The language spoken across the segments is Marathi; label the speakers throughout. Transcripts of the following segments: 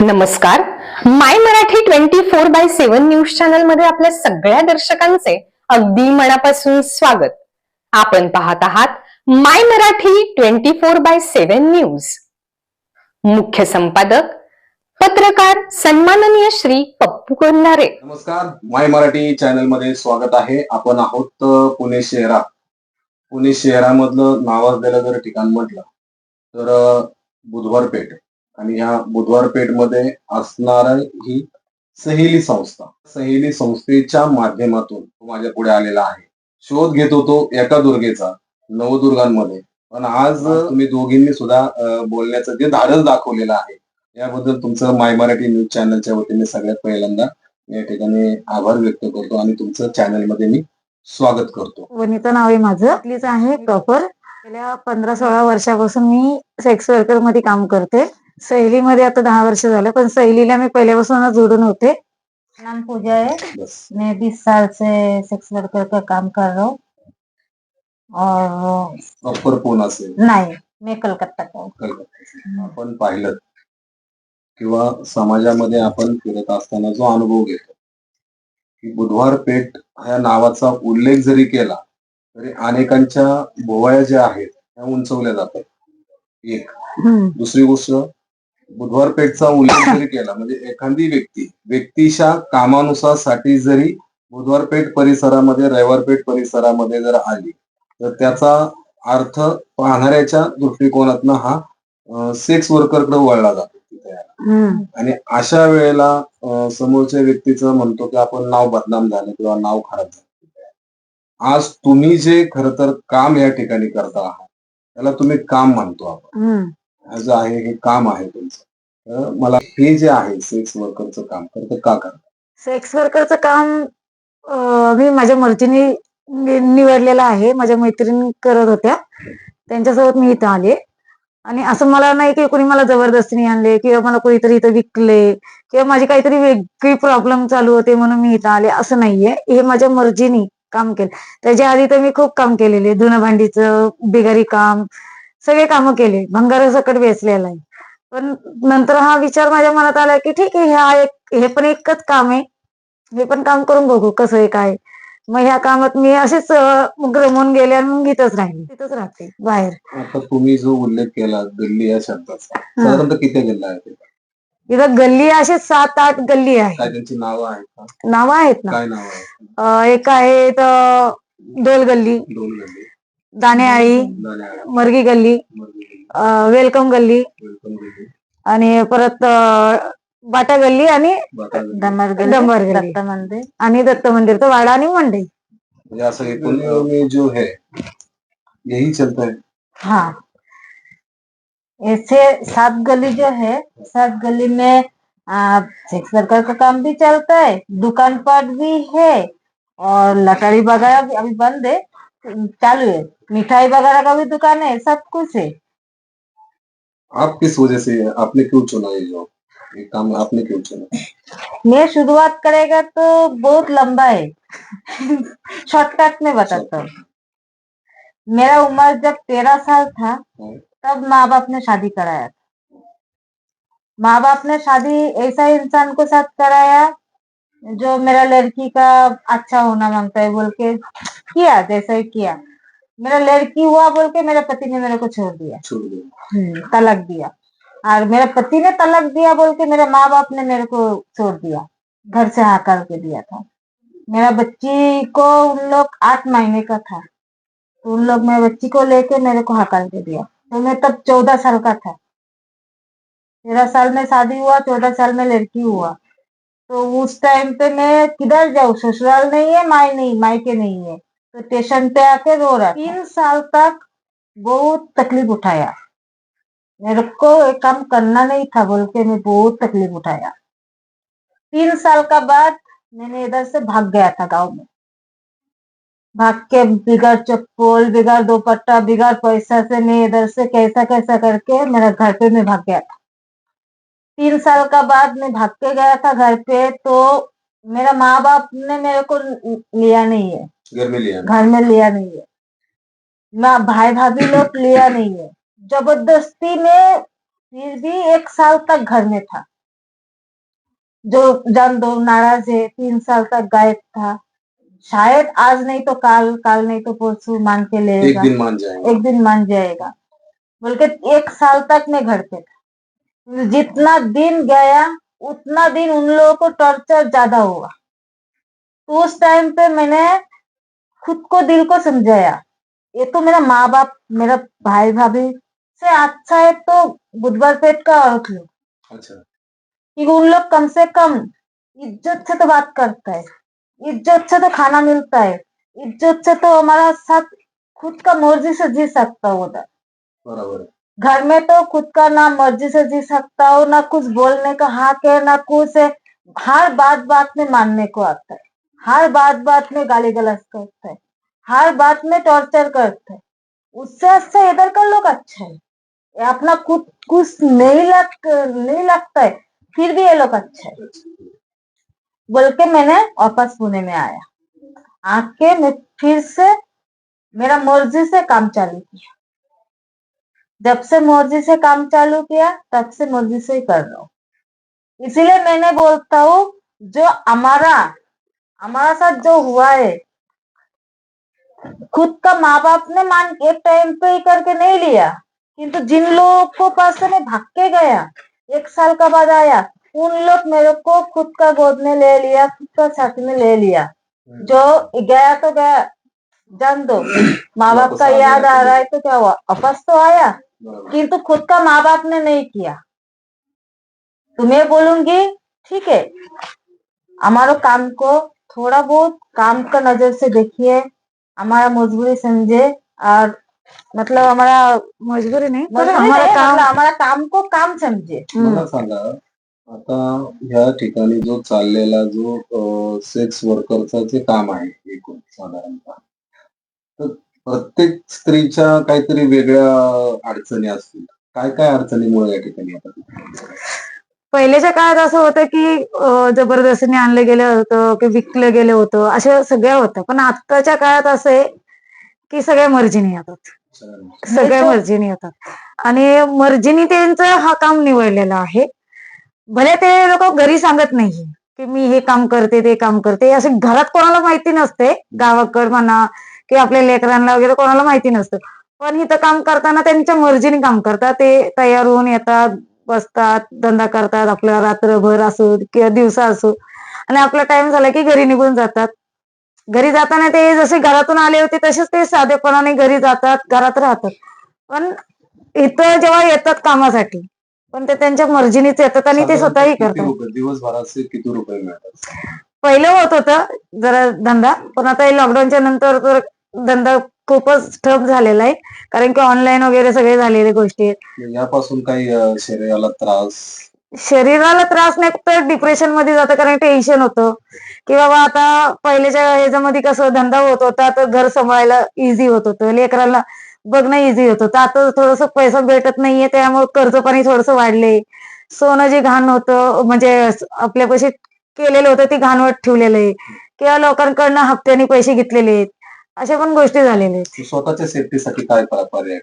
Speaker 1: नमस्कार. My Marathi twenty four by seven news चॅनलमध्ये आपल्या सगळ्या दर्शकांचे अगदी मनापासून स्वागत. आपण पाहत आहात my Marathi twenty four by seven news. मुख्य संपादक पत्रकार सन्माननीय श्री पप्पू कोल्हारे.
Speaker 2: नमस्कार. माय मराठी चॅनलमध्ये स्वागत आहे. आपण आहोत पुणे शहरात. पुणे शहरामधलं नावाजलेलं जर ठिकाण म्हटलं तर बुधवार पेठ आणि ह्या बुधवार पेठमध्ये असणार ही सहेली संस्था. सहेली संस्थेच्या माध्यमातून तो माझ्या पुढे आलेला आहे. शोध घेत होतो एका दुर्गेचा नवदुर्गांमध्ये. पण आज तुम्ही दोघींनी सुद्धा बोलण्याचं जे धाडस दाखवलेलं आहे याबद्दल तुमचं माय मराठी न्यूज चॅनलच्या वतीने सगळ्यात पहिल्यांदा या ठिकाणी आभार व्यक्त करतो आणि तुमचं चॅनलमध्ये मी स्वागत करतो.
Speaker 3: वनिता नाव आहे माझं. इथलीच आहे प्रॉपर. गेल्या पंधरा सोळा वर्षापासून मी सेक्स वर्करमध्ये काम करते. सहेलीमध्ये आता दहा वर्ष झालं पण सहेलीला मी पहिल्यापासूनच जोडून होते. नाम पूजा है
Speaker 2: बस
Speaker 3: मैं बीस साल से सेक्स वर्कर का काम कर रहा हूँ और
Speaker 2: प्रॉपर फोन असेल?
Speaker 3: नहीं मैं कलकत्ता का हूँ.
Speaker 2: आपण पाहिलं. किंवा समाजामध्ये आपण फिरत असताना जो अनुभव घेतो. की बुधवार पेठ ह्या नावाचा उल्लेख जरी केला तरी अनेकांच्या भोवया ज्या आहेत त्या उंचवल्या जातात. एक.
Speaker 3: हम्म,
Speaker 2: दुसरी गोष्ट बुधवार पेठचा उल्लेख जरी केला म्हणजे एखादी व्यक्ती व्यक्तीच्या कामानुसारसाठी जरी बुधवार पेठ परिसरामध्ये रविवार पेठ परिसरामध्ये जर आली तर त्याचा अर्थ पाहणाऱ्याच्या दृष्टिकोनातनं हा सेक्स वर्करकडे वळला जातो आणि अशा वेळेला समोरच्या व्यक्तीचं म्हणतो की आपण नाव बदनाम झालं किंवा नाव खराब झालं आज तुम्ही जे खर तर काम या ठिकाणी करता आहात त्याला तुम्ही काम म्हणतो आपण. जो आहे हे काम आहे तुमचं. मला हे जे आहे सेक्स वर्करचं काम तर ते का करता?
Speaker 3: सेक्स वर्करचं काम मी माझ्या मर्जीने निवडलेलं आहे. माझ्या मैत्रिणी करत होत्या. त्यांच्यासोबत मी इथं आले. आणि असं मला नाही की कोणी मला जबरदस्तीने आणले किंवा मला कोणीतरी इथं विकले किंवा माझी काहीतरी वेगळी प्रॉब्लेम चालू होते म्हणून मी इथं आले. असं नाहीये. हे माझ्या मर्जीने काम केलं. त्याच्या आधी तर मी खूप काम केलेले. धुणं भांडीचं बिगारी काम सगळे कामं केले. भंगार सकट वेचलेला आहे. पण नंतर हा विचार माझ्या मनात आला की ठीक आहे हा एक हे पण एकच काम आहे. हे पण काम करून बघू कसं आहे काय मग ह्या कामात मी असेच रमून गेले आणि मग इथंच राहिले. तिथंच राहते बाहेर.
Speaker 2: आता तुम्ही जो उल्लेख केला गल्ली या शब्दाचा साधारणतः किती गल्ल्या आहेत
Speaker 3: इथं? गल्ली असे सात आठ गल्ली आहे
Speaker 2: काय त्यांची नावं आहेत का?
Speaker 3: नावं आहेत ना.
Speaker 2: काय नाव आहे
Speaker 3: अं, एक आहे तर डोल गल्ली
Speaker 2: दोन गल्ली
Speaker 3: दाणेआळी मरगी गल्ली अं, वेलकम गल्ली आणि परत अं, बाटा गल्ली आणि. डंबर गल्ली दत्त मंदिर आणि दत्त मंदिर तर वाडा आणि मंडई.
Speaker 2: म्हणजे में जो है यही चलता है.
Speaker 3: हाँ ऐसे सात गली जो है सात गली में सेक्स वर्कर का काम भी चलता है दुकान पाट भी है और लटारी वगैरह भी अभी बंद है चालू है मिठाई वगैरह का भी दुकान है सब कुछ है
Speaker 2: आप किस वजह से आपने क्यों चुना ये जॉब ये काम आपने क्यों चुना?
Speaker 3: मैं शुरुआत करेगा तो बहुत लंबा है। शॉर्टकट में बताता हूँ। मेरा उम्र जब तेरह साल था। तब माँ बाप ने शादी कराया माँ बाप ने शादी ऐसा इंसान को साथ कराया जो मेरा लड़की का अच्छा होना मांगता है बोल के किया जैसा ही किया। मेरा लड़की हुआ बोल के मेरे पति ने मेरे को छोड़ दिया। हम्म, तलाक दिया। और मेरे पति ने तलाक दिया बोल के मेरे माँ बाप ने मेरे को छोड़ दिया। घर से हाकल के दिया था। मेरा बच्ची को उन लोग आठ महीने का था। तो उन लोग मेरे बच्ची को लेके मेरे को हकल के दिया। तो मैं तब चौदह साल का था। तेरह साल में शादी हुआ चौदह साल में लड़की हुआ। तो उस टाइम पे मैं किधर जाऊँ? ससुराल नहीं है माई नहीं मायके नहीं है। स्टेशन पे आके रो रहा तीन साल तक बहुत तकलीफ़ उठाया। मेरे को एक काम करना नहीं था बोल के मैं बहुत तकलीफ़ उठाया। तीन साल का बाद मैंने इधर से भाग गया था गाँव में। भाग के बिगड़ चप्पल, बिगड़ दोपट्टा, बिगाड़ पैसा से मैं इधर से कैसा कैसा करके मेरा घर पे मैं भाग गया था। तीन साल का बाद मैं भाग के गया था घर पे तो मेरा माँ बाप ने मेरे को लिया नहीं है।
Speaker 2: घर में लिया
Speaker 3: घर में लिया नहीं है। ना भाई भाभी लोग लिया नहीं है। ज़बरदस्ती में फिर भी एक साल तक घर में था। जो जान दो नाराज़ है तीन साल तक गायब था। शायद आज नहीं तो काल काल नहीं तो परसों मान के
Speaker 2: एक
Speaker 3: लेगा
Speaker 2: दिन मान जाएँगे।
Speaker 3: एक दिन मान जाएगा। बोल के एक साल तक मैं घर पे था। जितना दिन गया उतना दिन उन लोगों को टॉर्चर ज़्यादा हुआ। तो उस टाइम पे मैंने खुद को दिल को समझाया। ये तो मेरा माँ बाप मेरा भाई भाभी से अच्छा है तो बुधवार पेट का औरत लोग
Speaker 2: अच्छा।
Speaker 3: कि उन लोग कम से कम इज़्ज़त से तो बात करता है। इज़्ज़त से तो खाना मिलता है। इज़्ज़त से तो हमारा साथ खुद का मर्ज़ी से जी सकता हो उधर। घर में तो खुद का ना मर्ज़ी से जी सकता हो ना कुछ बोलने का हक है ना कुछ है। हर बात बात में मानने को आता है। हर बात बात में गाली गलौज करता है। हर बात में टॉर्चर करता है। उससे अच्छा इधर का लोग अच्छा है। अपना खुद कुछ नहीं लग, नहीं लगता है, फिर भी ये लोग अच्छा है। बोल के मैंने वापस पुणे में आया। आके मैं फिर से मेरा मर्ज़ी से काम चालू किया। जब से मर्ज़ी से काम चालू किया, तब से मर्ज़ी से ही कर रहा हूँ। इसीलिए मैंने बोलता हूँ, जो हमारा हमारा साथ जो हुआ है खुद का माँ बाप ने मान के टाइम पे ही करके नहीं लिया किंतु जिन लोगों को पास से मैं भाग के गया एक साल का बाद आया उन लोग मेरे को खुद का गोद में ले लिया खुद का छाती में ले लिया। जो गया तो गया जान दो माँ बाप का याद आ
Speaker 2: तो-
Speaker 3: रहा है तो क्या हुआ? वापस तो आया किंतु खुद का माँ बाप ने नहीं किया। तुम्हें बोलूँगी ठीक है हमारा काम को थोड़ा बहुत काम का नजर से देखिए हमारा मजबूरी समझे और मतलब हमारा
Speaker 4: मजबुरी नाही
Speaker 3: मजबूरी नहीं,
Speaker 4: काम
Speaker 3: मतलब हमारा काम को काम समझे।
Speaker 2: मला सांगा आता ह्या ठिकाणी जो चाललेला जो सेक्स वर्करचा जे काम आहे एकूण साधारणतः तर प्रत्येक स्त्रीच्या काहीतरी वेगळ्या अडचणी असतील. काय काय अडचणीमुळे या ठिकाणी येतात
Speaker 4: पहिल्याच्या काळात असं होतं की जबरदस्तीने आणलं गेलं होतं की विकलं गेलं होतं अशा सगळ्या होत्या. पण आत्ताच्या काळात असं आहे की सगळ्या मर्जीने येतात. सगळ्या
Speaker 3: तो-
Speaker 4: मर्जीने येतात. आणि मर्जीने त्यांचं हा काम निवडलेलं आहे. भले ते लोक घरी सांगत नाही की मी हे काम करते ते काम करते. असे घरात कोणाला माहिती नसते. गावाकड म्हणा किंवा आपल्या लेकरांना वगैरे कोणाला माहिती नसतं. पण इथं काम करताना त्यांच्या मर्जीने काम करतात. ते तयार होऊन येतात. बसतात धंदा करतात आपला रात्रभर असो किंवा दिवसा असो. आणि आपला टाइम झाला की घरी निघून जातात. घरी जाताना ते जसे घरातून आले होते तसेच ते साधेपणाने घरी जातात घरात राहतात. पण इथं जेव्हा येतात कामासाठी पण ते त्यांच्या मर्जीनेच येतात आणि ते स्वतःही करतात.
Speaker 2: रुपये दिवसभराचे किती रुपये मिळतात?
Speaker 4: पहिलं होत होतं जरा धंदा पण आता हे लॉकडाऊनच्या नंतर तर धंदा खूपच ठप झालेला आहे. कारण की ऑनलाईन वगैरे सगळे झालेले गोष्टी आहेत.
Speaker 2: यापासून काही अं, शरीराला त्रास?
Speaker 4: शरीराला त्रास नाही फक्त डिप्रेशनमध्ये जातं कारण टेन्शन होतं. की बाबा आता पहिल्याच्या ह्याच्यामध्ये कसं धंदा होत होता तर घर सांभाळायला इझी होत होतं. लेकरांना बघणं इझी होत होतं. आता थोडस पैसा भेटत नाहीये त्यामुळे कर्ज पाणी थोडस वाढले. सोनं जे घाण होतं म्हणजे आपल्यापाशी केलेलं होतं ते घाणवट ठेवलेलं आहे. किंवा लोकांकडनं हप्त्याने पैसे घेतलेले आहेत. अशा पण गोष्टी झालेल्या आहेत.
Speaker 2: स्वतःच्या सेफ्टीसाठी काय पर्याय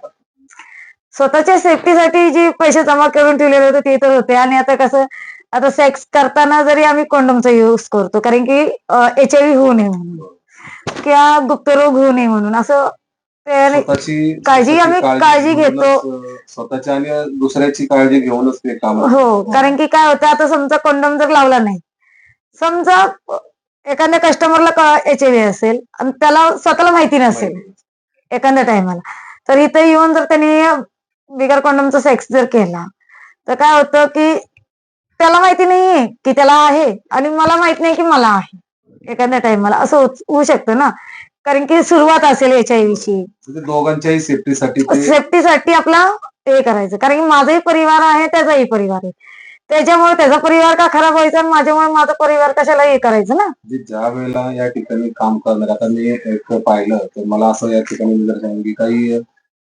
Speaker 4: स्वतःच्या सेफ्टीसाठी जे पैसे जमा करून ठेवलेले होते ते तर होते. आणि आता कसं आता सेक्स करताना जरी आम्ही कंडोमचा युज करतो कारण की एच आय व्ही होऊ नये म्हणून. किंवा गुप्तरोग होऊ नये म्हणून. असं त्याने
Speaker 2: स्वतःची
Speaker 4: काळजी
Speaker 2: स्वतःची
Speaker 4: आम्ही काळजी घेतो.
Speaker 2: घेऊनच, स्वतःची आणि दुसऱ्याची काळजी घेऊनच ते काम
Speaker 4: हो कारण की काय होतं आता समजा कंडोम जर लावला नाही. समजा एखाद्या कस्टमरला एच आय व्ही असेल आणि त्याला स्वतःला माहिती नसेल एखाद्या टायमाला तर इथे येऊन जर त्यांनी बिगर कॉन्डमचा सेक्स जर केला तर काय होतं की त्याला माहिती नाहीये की त्याला आहे आणि मला माहीत नाही की मला आहे. एखाद्या टायमाला असं होऊ शकतं ना. कारण की सुरुवात असेल एच आय व्हीची
Speaker 2: म्हणजे दोघांच्याही सेफ्टीसाठी ते
Speaker 4: सेफ्टीसाठी आपला हे करायचं. कारण की माझाही परिवार आहे त्याचाही परिवार आहे. त्याच्यामुळे त्याचा परिवार का खराब व्हायचा आणि माझ्यामुळे माझा परिवार कशाला हे करायचं ना?
Speaker 2: म्हणजे ज्या वेळेला या ठिकाणी काम करणार आता मी एक पाहिलं तर मला असं या ठिकाणी निदर्शन आलं की काही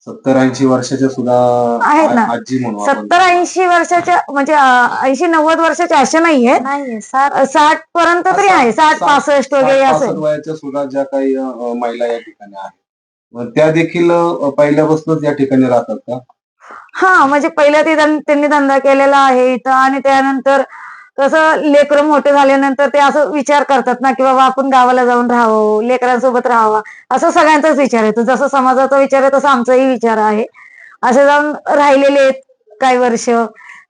Speaker 2: सत्तर ऐंशी वर्षाच्या सुद्धा
Speaker 4: आहेत ना.
Speaker 2: आ- आजी म्हणू आपण.
Speaker 4: सत्तर ऐंशी वर्षाच्या म्हणजे ऐंशी नव्वद वर्षाच्या अशा नाहीये
Speaker 3: सात
Speaker 4: साठ पर्यंत तरी आहे. साठ
Speaker 2: साठ-
Speaker 4: पासष्ट
Speaker 2: साठ-
Speaker 4: वगैरे
Speaker 2: पासष्ट
Speaker 4: असं
Speaker 2: वयाच्या सुद्धा ज्या काही अं, महिला या ठिकाणी आहेत. मग त्या देखील अं, पहिल्यापासूनच या ठिकाणी राहतात का?
Speaker 4: हा म्हणजे पहिला ते त्यांनी धंदा केलेला आहे इथं आणि त्यानंतर कसं लेकरं मोठे झाल्यानंतर ते असं विचार करतात ना की बाबा आपण गावाला जाऊन राहावं लेकरांसोबत राहावं. असं सगळ्यांचाच विचार येतो. जसं समाजाचा विचार आहे तसा आमचाही विचार आहे. असे जाऊन राहिलेले आहेत काही वर्ष.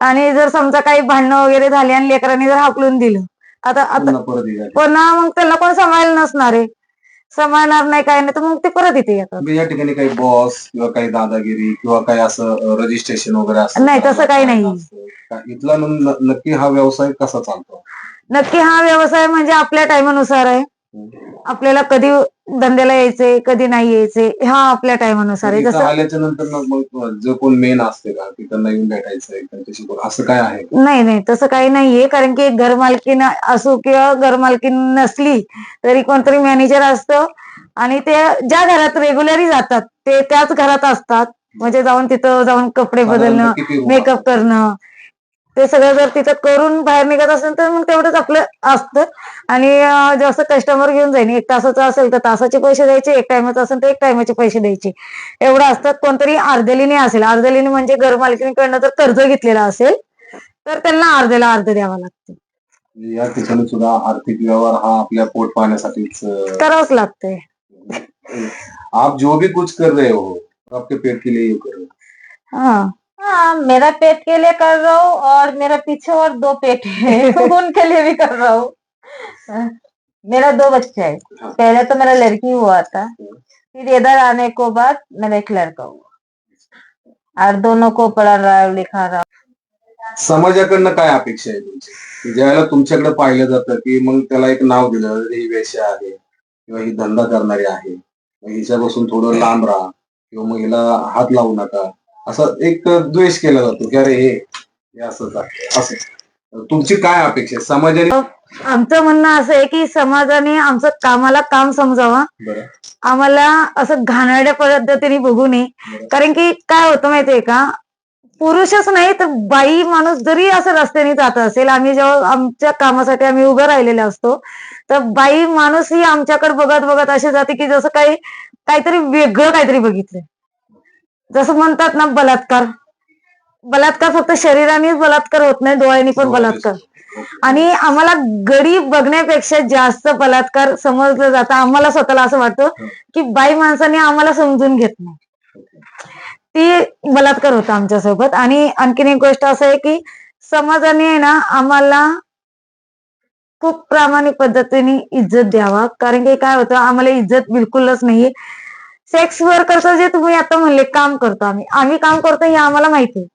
Speaker 4: आणि जर समजा काही भांडणं वगैरे झाली आणि लेकरांनी जर हाकलून दिलं आता आता
Speaker 2: पुन्हा
Speaker 4: मग त्याला कोण सांभाळलं नसणार आहे. सांभाळणार नाही काय नाही तर मग ते परत इथे येतात.
Speaker 2: म्हणजे या ठिकाणी काही बॉस किंवा काही दादागिरी किंवा काही असं रजिस्ट्रेशन वगैरे असं
Speaker 4: नाही, तसं काही नाही.
Speaker 2: असं का- इथला न- न- नक्की हा व्यवसाय कसा चालतो?
Speaker 4: नक्की हा व्यवसाय म्हणजे आपल्या टायमानुसार आहे. आपल्याला कधी धंद्याला यायचे कधी नाही यायचे हा आपल्या टायमानुसार आहे. जसं
Speaker 2: आल्याच्यानंतर ना मग जो कोण मेन असते का? की त्यांना येऊन भेटायचंय त्यांच्याशी बोल- असं काय आहे
Speaker 4: नाही नाही तसं काही नाहीये. कारण की घरमालकीन असो किंवा घरमालकीन नसली तरी कोणतरी मॅनेजर असतं आणि ते ज्या घरात रेग्युलरी जातात ते त्याच घरात असतात. म्हणजे जाऊन तिथं जाऊन कपडे बदलणं
Speaker 2: साधारणतः किती room
Speaker 4: मेकअप? करणं ते सगळं जर तिथं करून बाहेर निघत असेल तर मग तेवढंच आपलं असतं. आणि अं, जसं कस्टमर घेऊन जाईन एक तासाचं असेल तर तासाचे पैसे द्यायचे एक टायमाचं असेल तर एक टायमाचे पैसे द्यायचे. एवढं असतात कोणतरी अर्धलीने असेल. अर्धलीने म्हणजे घरमालकीकडनं जर कर्ज घेतलेलं असेल तर त्यांना अर्ध्याला अर्ध द्यावा लागतं.
Speaker 2: या ठिकाणी सुद्धा आर्थिक व्यवहार हा आपल्या पोट पाहण्यासाठीच
Speaker 4: करावंच लागतंय.
Speaker 2: आप जो भी कुछ कर रहे हो आपके पेट के लिए कर. रहे हो
Speaker 4: हा.
Speaker 3: हाँ मेरा पेट के लिए कर रहा हूँ और मेरा पीछे और दो पेट है। उनके लिए भी कर रहा हूँ। मेरा दो बच्चे है। पहले तो मेरा लड़की हुआ था फिर इधर आने को बाद मेरा एक लड़का हुआ। और दोनों को पढ़ा रहा लिखा रहा
Speaker 2: समाजाकडनं काय अपेक्षा आहे तुमची? की ज्यावेळेला तुमच्याकडे पाहिलं जातं की मग त्याला एक नाव दिलं "अरे, ही आहे किंवा ही धंदा करणारी आहे मग हिच्यापासून थोडं लांब राहा किंवा मग हिला हात लावू नका. असं एक द्वेष केला जातो की अरे हे हे असंच आहे असं. तुमची काय अपेक्षा समाजाने
Speaker 4: आमचं म्हणणं असं आहे की समाजाने आमचं कामाला काम समजावं. आम्हाला असं घाणेरड्या पद्धतीने बघू नये. कारण की काय होतं माहितीये का? पुरुषच नाही तर बाई माणूस जरी असं रस्त्याने जात असेल आम्ही जेव्हा आमच्या कामासाठी आम्ही उभं राहिलेले असतो तर बाई माणूस ही आमच्याकडे बघत बघत अशी जाते की जसं काही काहीतरी वेगळं काहीतरी बघितलंय. जसं म्हणतात ना बलात्कार. बलात्कार फक्त शरीरानेच बलात्कार होत नाही डोळ्यांनी पण बलात्कार. आणि आम्हाला गडी बघण्यापेक्षा जास्त बलात्कार समजलं जातं. आम्हाला स्वतःला असं वाटतं की बाई माणसाने आम्हाला समजून घेत नाही. ती बलात्कार होता आमच्यासोबत. आणि आणखीन एक गोष्ट असं आहे की समाजाने आहे ना आम्हाला खूप प्रामाणिक पद्धतीने इज्जत द्यावा. कारण की काय होतं आम्हाला इज्जत बिलकुलच नाहीये सेक्स वर्करचं जे तुम्ही आता म्हणले काम करतो आम्ही आम्ही काम करतो हे आम्हाला माहिती आहे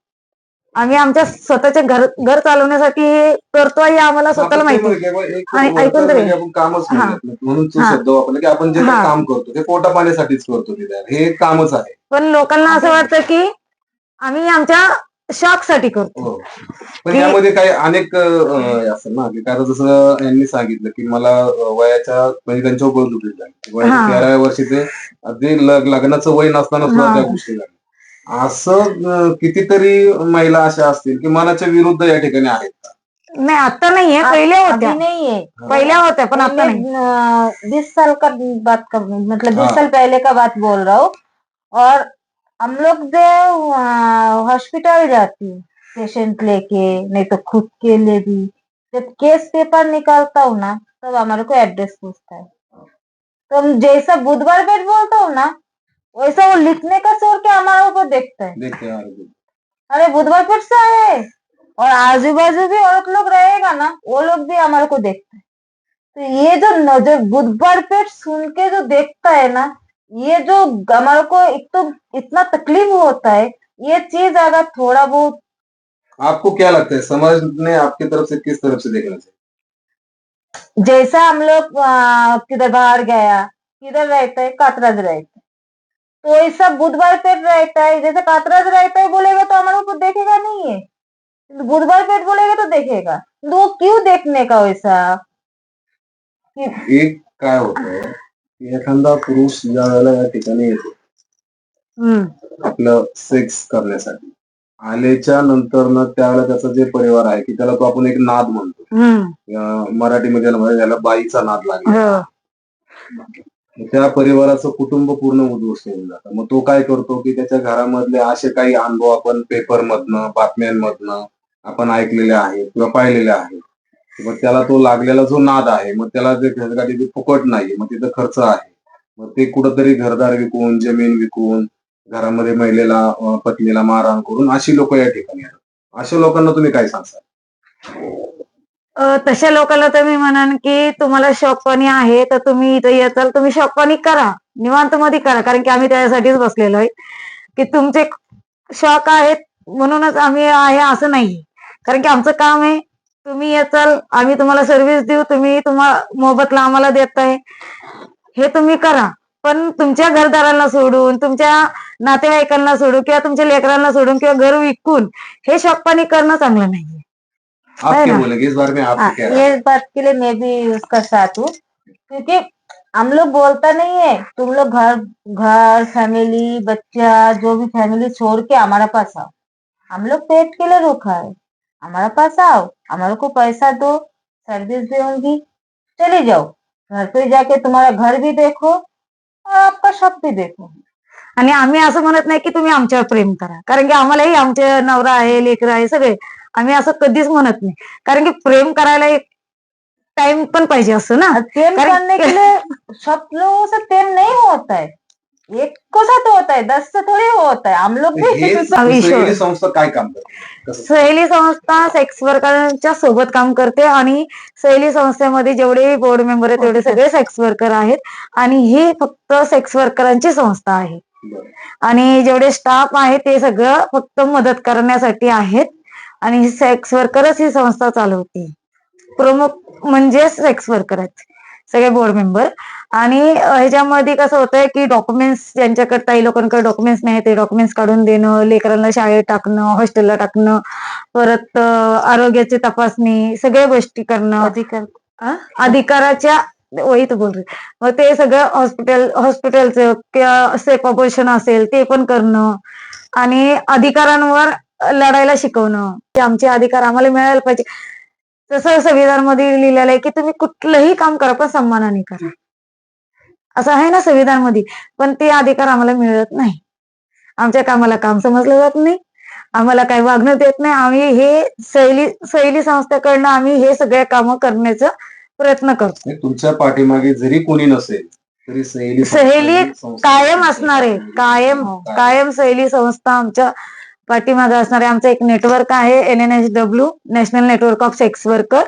Speaker 4: आम्ही आमच्या स्वतःचे घर घर चालवण्यासाठी हे करतो हे आम्हाला स्वतःला माहिती. आणि ऐकून तरी.
Speaker 2: कामच. म्हणून तो. शब्द वापरला की आपण जे. काम करतो ते पोटा पाण्यासाठीच करतो. हे कामच आहे
Speaker 4: पण लोकांना असं वाटतं की आम्ही आमच्या शॉकसाठी करतो
Speaker 2: हो. पण
Speaker 4: की-
Speaker 2: यामध्ये काही अनेक अं, असं ना की आता जसं यांनी सांगितलं की मला अं, वयाच्या म्हणजे त्यांच्या बळजुटी झाली वयाच्या
Speaker 4: हा.
Speaker 2: तेराव्या वर्षी ते अगदी लग- लग्नाचं वय नसताना सुद्धा
Speaker 4: हा.
Speaker 2: त्या गोष्टी झाल्या असं अं, कितीतरी महिला अशा असतील की मनाच्या विरुद्ध या ठिकाणी आहेत का?
Speaker 4: नाही आता नाहीये पहिल्या होत्या
Speaker 3: अभी नहीं है
Speaker 4: पहिल्या होत्या पण आता नाही
Speaker 3: बीस साल का बात कर मतलब बीस
Speaker 2: हाँ।
Speaker 3: साल पहले का बात बोल रहा हूँ और हम लोग जो हॉस्पिटल जाती पेशेंट लेके नहीं तो खुद के लिए भी। जब केस पेपर निकालता हूँ ना तब हमारे को एड्रेस पूछता है। तो हम जैसा बुधवार पेट बोलता हूँ ना वैसा वो लिखने का सोच के हमारे ऊपर देखता है?
Speaker 2: देखते
Speaker 3: अरे बुधवार पेट से आए। और आजू बाजू भी और लोग रहेगा ना वो लोग भी हमारे को देखते हैं। तो ये जो नज़र बुधवार पेट सुन के जो देखता है ना ये जो हमारे को एक तो इतना तकलीफ़ होता है ये चीज़ अगर थोड़ा बहुत
Speaker 2: आपको क्या लगता है? समाज ने आपकी तरफ़ से किस तरफ़ से देखना चाहिए?
Speaker 3: जैसा हम लोग किधर बाहर गया किधर रहता है? कातराज रहता है। तो ऐसा बुधवार पेट रहता है। जैसे कातराज रहता है बोलेगा तो हमारे ऊपर देखेगा नहीं है। बुधवार पेट बोलेगा तो देखेगा। तो वो क्यों देखने का वैसा?
Speaker 2: एक काय होतं की एखादा पुरुष ज्या वेळेला या ठिकाणी येतो. आपलं सेक्स करण्यासाठी. आल्याच्यानंतर न त्यावेळेला त्याचा जे परिवार आहे की त्याला तो आपण एक नाद म्हणतो. मराठीमध्ये याला म्हणजे याला बाईचा नाद लागला.
Speaker 4: हो.
Speaker 2: त्या परिवाराचं कुटुंब पूर्ण उद्ध्वस्त होऊन जातं. मग तो काय करतो की त्याच्या घरामधले असे काही अनुभव आपण पेपर मधनं बातम्यांमधनं आपण ऐकलेले आहेत किंवा पाहिलेले आहेत. मग त्याला तो लागलेला जो नाद आहे मग त्याला ते घरगाडी फुकट नाही मग तिथं खर्च आहे. मग ते कुठंतरी घरदार विकून जमीन विकून घरामध्ये महिलेला पत्नीला मारहाण करून अशी लोक या ठिकाणी अशा लोकांना तुम्ही काय सांगता
Speaker 4: तशा लोकांना तर मी म्हणन की तुम्हाला शॉकपाणी आहे तर तुम्ही इथं येताल तुम्ही शॉकपाणी करा. निवांत मध्ये करा कारण की आम्ही त्यासाठीच बसलेलो आहे. की तुमचे शॉक आहेत म्हणूनच आम्ही आहे असं नाही. कारण की आमचं काम आहे तुम्ही येताल आम्ही तुम्हाला सर्व्हिस देऊ. तुम्ही तुम्हाला मोबतला आम्हाला देताय. हे तुम्ही करा. पण तुमच्या घरदारांना सोडून तुमच्या नातेवाईकांना सोडून किंवा तुमच्या लेकरांना सोडून किंवा घर विकून हे शॉकपाणी करणं चांगलं नाहीये. है ना?
Speaker 2: बोलेंगे इस बारे में आप क्या राय?
Speaker 3: ये बात के लिए मैं भी उसका साथ हूँ। क्योंकि हम लोग बोलता नहीं है तुम लोग घर घर फैमिली बच्चा जो भी फैमिली छोड़ के हमारा पास आओ। हम लोग पेट के लिए रुका है। हमारा पास आओ। हमारे को पैसा दो सर्विस दूंगी चले जाओ। घर पे जाके तुम्हारा घर भी देखो और आपका शॉप भी देखो।
Speaker 4: आणि आम्ही असं म्हणत नाही की तुम्ही आमच्यावर प्रेम करा. कारण की आम्हालाही आमचे नवरा आहे लेकर आहे सगळे. आम्ही असं कधीच म्हणत नाही. कारण की प्रेम करायला एक टाइम पण पाहिजे असं ना.
Speaker 3: ते प्रेम
Speaker 4: कारण-
Speaker 3: करने के लिए सब लोगों से प्रेम नहीं होता है एक को साथ होता है दस से थोड़ी होता है हम लोग
Speaker 2: हे
Speaker 3: भी
Speaker 2: सगळी संस्था काय काम करते? कसं?
Speaker 4: सहेली संस्था सेक्स वर्करांच्या सोबत काम करते आणि सहेली संस्थेमध्ये जेवढे बोर्ड मेंबर आहेत तेवढे सगळे सेक्स वर्कर आहेत. आणि ही फक्त सेक्स वर्करांची संस्था आहे.
Speaker 2: बरं.
Speaker 4: आणि जेवढे स्टाफ आहे ते सगळं फक्त मदत करण्यासाठी आहेत. आणि सेक्स वर्करच ही संस्था चालवते. प्रमुख म्हणजे सेक्स वर्कर आहेत. सगळे बोर्ड मेंबर आणि ह्याच्यामध्ये कसं होतंय की डॉक्युमेंट्स ज्यांच्याकडे काही लोकांकडे डॉक्युमेंट्स नाही ते डॉक्युमेंट्स काढून देणं लेकरांना शाळेत टाकणं हॉस्टेलला टाकणं परत आरोग्याची तपासणी सगळ्या गोष्टी करणं.
Speaker 3: अधिकार?
Speaker 4: अधिकाराच्या वही तर बोल रही. मग ते सगळं हॉस्पिटल हॉस्पिटलचं किंवा सेफ ऑपरेशन असेल ते पण करणं. आणि अधिकारांवर लढायला शिकवणं. आमचे अधिकार आम्हाला मिळायला पाहिजे. तसं संविधानमध्ये लिहिलेलं आहे की तुम्ही कुठलंही काम करा पण सन्मानाने करा. असं आहे ना संविधानमध्ये पण ते अधिकार आम्हाला मिळत नाही. आमच्या कामाला काम समजलं जात नाही. आम्हाला काही वागणं देत नाही. आम्ही हे शैली शैली संस्थेकडनं आम्ही हे सगळे कामं करण्याचा प्रयत्न करतो.
Speaker 2: म्हणजे तुमच्या पाठीमागे जरी कोणी नसेल तरी सहेली
Speaker 4: सहेली कायम असणार आहे. कायम कायम शैली संस्था आमच्या पाठीमागे असणार आमचं एक नेटवर्क आहे N N S W national network of sex worker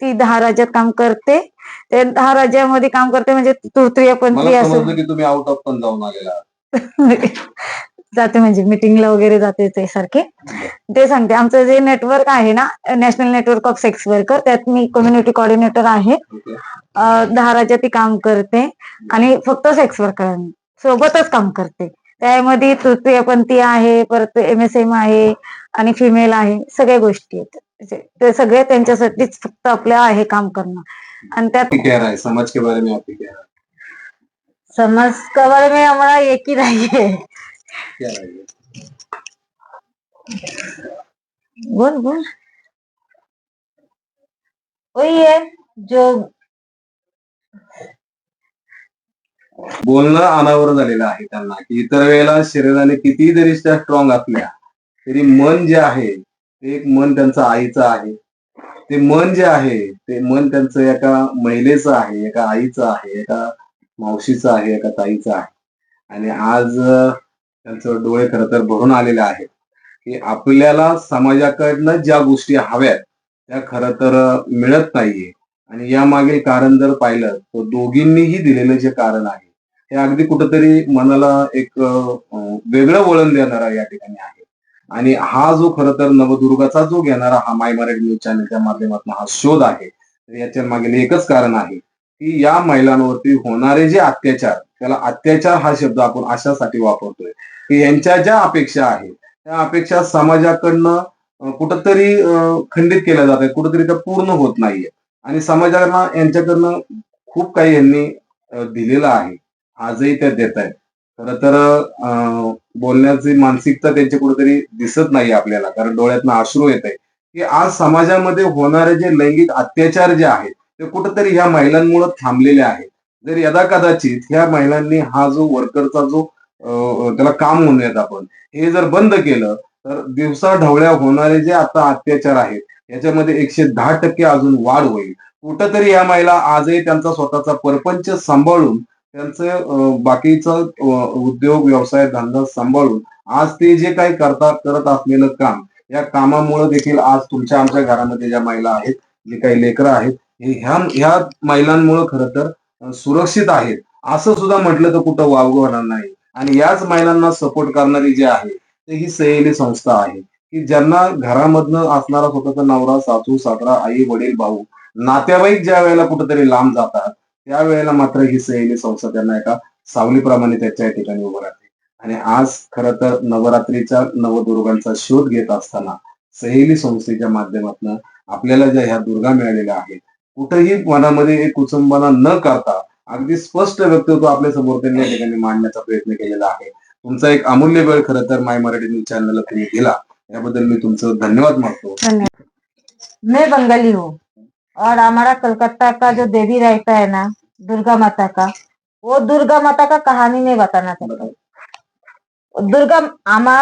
Speaker 4: ती दहा राज्यात काम करते. ते दहा राज्यामध्ये काम करते म्हणजे तृतीय पंथी असं.
Speaker 2: तुम्ही आउट ऑफ पण जाऊन आलेला.
Speaker 4: जाते म्हणजे मिटिंगला वगैरे जाते ते सारखे. ते सांगते आमचं जे नेटवर्क आहे ना national network of sex worker त्यात मी कम्युनिटी कोऑर्डिनेटर आहे. दहा राज्यात ती काम करते. आणि फक्त सेक्स वर्कर सोबतच काम करते. त्यामध्ये तृतीयपंथी आहे परत एम एस एम आहे आणि फिमेल आहे सगळ्या गोष्टी आहेत. म्हणजे ते सगळे त्यांच्यासाठीच फक्त आपलं आहे काम करणं. आणि त्यात?
Speaker 2: समाज के बारे में आपकी क्या
Speaker 3: के बारे में हमारा एक ही है?
Speaker 4: बोल बोल.
Speaker 3: वही है जो
Speaker 2: बोलणं अनावर झालेलं आहे त्यांना. की इतर वेळेला शरीराने कितीही जरी स्ट्रॉंग असल्या तरी मन जे आहे ते एक मन त्यांचं आईचं आहे. ते मन जे आहे ते मन त्यांचं एका महिलेचं आहे एका आईचं आहे एका मावशीचं आहे एका ताईचं आहे. आणि आज त्यांचं डोळे खरं तर भरून आलेले आहेत. की आपल्याला समाजाकडनं ज्या गोष्टी हव्यात त्या खरं तर मिळत नाहीये. आणि यामागील कारण जर पाहिलं तर दोघींनीही दिलेलं जे कारण आहे हे अगदी कुठंतरी मनाला एक वेगळं वळण देणारा या ठिकाणी आहे. आणि हा जो खरं तर नवदुर्गाचा जो घेणारा हा माय मराठी न्यूज चॅनलच्या माध्यमातून हा शोध आहे याच्या मागील एकच कारण आहे की या महिलांवरती होणारे जे अत्याचार त्याला अत्याचार हा शब्द आपण अशासाठी वापरतोय की यांच्या ज्या अपेक्षा आहेत त्या अपेक्षा समाजाकडनं कुठंतरी खंडित केल्या जात आहेत कुठंतरी त्या पूर्ण होत नाहीये आणि समाजाला यांच्याकडनं खूप काही यांनी दिलेलं आहे. आजही त्या देत आहेत. खरं तर बोलण्याची मानसिकता त्यांची कुठेतरी दिसत नाही आपल्याला. कारण डोळ्यातनं अश्रू येत आहे की आज समाजामध्ये होणारे जे लैंगिक अत्याचार जे आहेत ते कुठंतरी ह्या महिलांमुळे थांबलेले आहेत. जर यदा कदाचित ह्या महिलांनी हा जो वर्करचा जो त्याला काम म्हणूयात आपण हे जर बंद केलं तर दिवसा ढवळ्या होणारे जे आता अत्याचार आहेत याच्यामध्ये एकशे दहा टक्के अजून वाढ होईल. कुठंतरी या महिला आजही त्यांचा स्वतःचा परपंच सांभाळून त्यांचं बाकीचं उद्योग व्यवसाय धंदा सांभाळून आज ते जे काही करतात करत असलेलं काम या कामामुळे देखील आज तुमच्या आमच्या घरामध्ये ज्या महिला आहेत जे काही लेकरं आहेत हे ह्या ह्या महिलांमुळे खरं तर सुरक्षित आहेत. असं सुद्धा म्हटलं तर कुठं वावग होणार नाही. आणि याच महिलांना सपोर्ट करणारी जी आहे ते ही सहेली संस्था आहे. की ज्यांना घरामधनं असणारा स्वतःचा नवरा सासू सासरा आई वडील भाऊ नातेवाईक ज्या वेळेला कुठेतरी लांब जातात त्यावेळेला मात्र ही सहेली संस्था त्यांना एका सावलीप्रमाणे त्याच्या ठिकाणी उभं राहते. आणि आज खर तर नवरात्रीच्या नवदुर्गांचा शोध घेत असताना सहेली संस्थेच्या माध्यमातून आपल्याला ज्या ह्या दुर्गा मिळालेल्या आहेत कुठेही मनामध्ये एक कुचंबना न करता अगदी स्पष्ट व्यक्तित्व आपल्यासमोर त्यांनी या ठिकाणी मांडण्याचा प्रयत्न केलेला आहे. तुमचा एक अमूल्य वेळ खरं तर माय मराठी न्यूज चॅनलला तुम्ही दिला. याबद्दल मी तुमचं धन्यवाद मागतो
Speaker 3: मैं बंगाली हूँ और हमारा कलकत्ता का जो देवी रहता है ना दुर्गा माता का। वो दुर्गा माता का कहानी नहीं बताना चाहता। दुर्गा हमा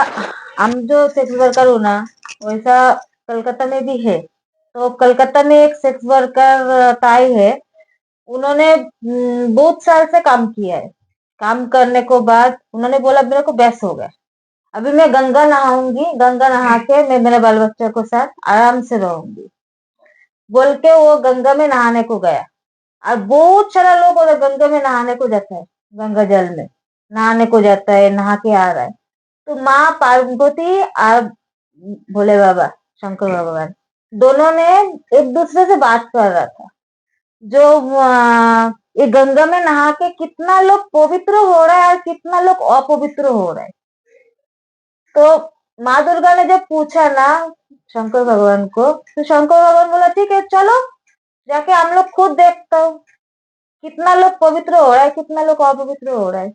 Speaker 3: हम जो सेक्स वर्कर हूँ ना, वैसा कलकत्ता में भी है। तो कलकत्ता में एक सेक्स वर्कर ताई है। उन्होंने बहुत साल से काम किया है। काम करने को बाद उन्होंने बोला मेरे को बेस हो गया। अभी मैं गंगा नहाऊँगी। गंगा नहा के मैं मेरे बाल बच्चों के साथ आराम से रहूँगी। बोल के वो गंगा में नहाने को गया। और बहुत सारा लोग उधर गंगा में नहाने को जाता है गंगा जल में। नहाने को जाता है नहा के आ रहा है। तो माँ पार्वती और भोले बाबा शंकर भगवान दोनों ने एक दूसरे से बात कर रहा था। जो ये गंगा में नहा के कितना लोग पवित्र हो रहा है और कितना लोग अपवित्र हो रहा है। तो माँ दुर्गा ने जब पूछा ना शंकर भगवान को तो शंकर भगवान बोला ठीक है चलो जाके हम लोग खुद देखते हो। कितना लोग पवित्र हो रहा है कितना लोग अपवित्र हो रहा है।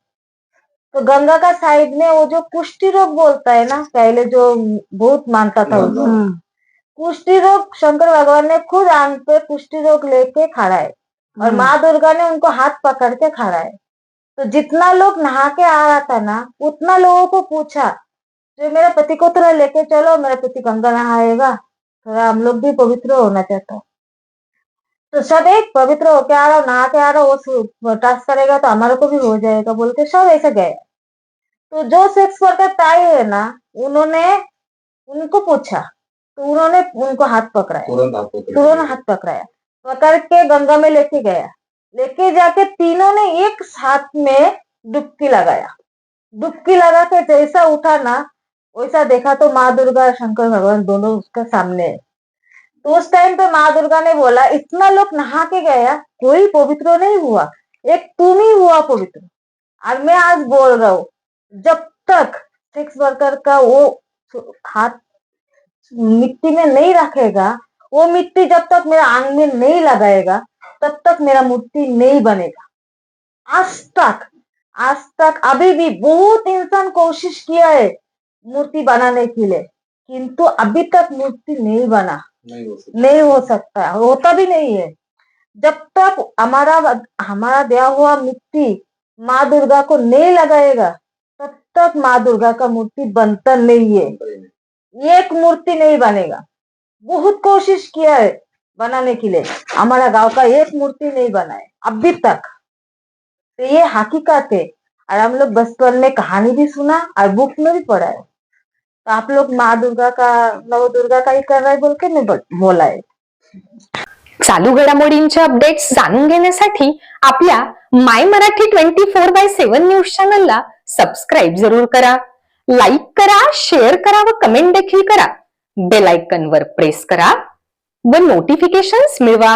Speaker 3: तो गंगा का साइड में वो जो कुष्ठी रोग बोलता है ना पहले जो बहुत मानता था उसको
Speaker 4: हम्म.
Speaker 3: कुष्ठी रोग शंकर भगवान ने खुद आँख पे कुष्ठी रोग लेके खड़ा है। और
Speaker 4: हम्म.
Speaker 3: माँ दुर्गा ने उनको हाथ पकड़ के खड़ा है। तो जितना लोग नहा के आ रहा था ना उतना लोगों को पूछा जो मेरे पति को थोड़ा लेके चलो मेरा पति गंगा नहाएगा। थोड़ा हम लोग भी पवित्र होना चाहता। है तो सब एक पवित्र होके आ रहा हो नहा के आ रहा हो, वो टास्क करेगा तो हमारे को भी हो जाएगा बोल के सब ऐसे गए। तो जो सेक्स वर्कर ताई है ना उन्होंने उनको पूछा तो उन्होंने उनको हाथ पकड़ाया।
Speaker 2: तुरंत
Speaker 3: हाथ पकड़ाया। पकड़ के गंगा में लेके गया। लेके जाके तीनों ने एक साथ में डुबकी लगाया। डुबकी लगा के जैसा उठा ना वैसा देखा तो माँ दुर्गा शंकर भगवान दोनों उसके सामने है। तो उस टाइम पे माँ दुर्गा ने बोला, इतना लोग नहा के गया कोई पवित्र नहीं हुआ। एक तुम ही हुआ पवित्र। और मैं आज बोल रहा हूँ, जब तक सेक्स वर्कर का वो हाथ मिट्टी में नहीं रखेगा, वो मिट्टी जब तक मेरा आंग में नहीं लगाएगा, तब तक मेरा मूर्ति नहीं बनेगा। आज तक आज तक अभी भी बहुत इंसान कोशिश किया है मूर्ति बनाने के लिए, किंतु अभी तक मूर्ति नहीं बना।
Speaker 2: नाही होत.
Speaker 3: नहीं हो सकता होता भी नहीं है। जब तक हमारा हमारा दिया हुआ मिट्टी माँ दुर्गा को नहीं लगाएगा तब तक माँ दुर्गा का मूर्ति बनता नहीं है। एक मूर्ति नहीं बनेगा। बहुत कोशिश किया है बनाने के लिए। हमारा गाँव का एक मूर्ति नहीं बना है अभी तक। तो ये हकीकत है। और हम लोग बचपन में कहानी भी सुना और बुक में भी पढ़ा है। तो आप लोग माँ दुर्गा का नव दुर्गा का ही कर रहा बोल के मैं बोलाय
Speaker 1: चालू घडामोडींचे अपडेट्स जाणून घेण्यासाठी आपल्या my Marathi twenty four by seven news चॅनलला सबस्क्राईब जरूर करा. लाईक करा शेअर करा व कमेंट देखील करा. बेल आयकनवर प्रेस करा व नोटिफिकेशन्स मिळवा.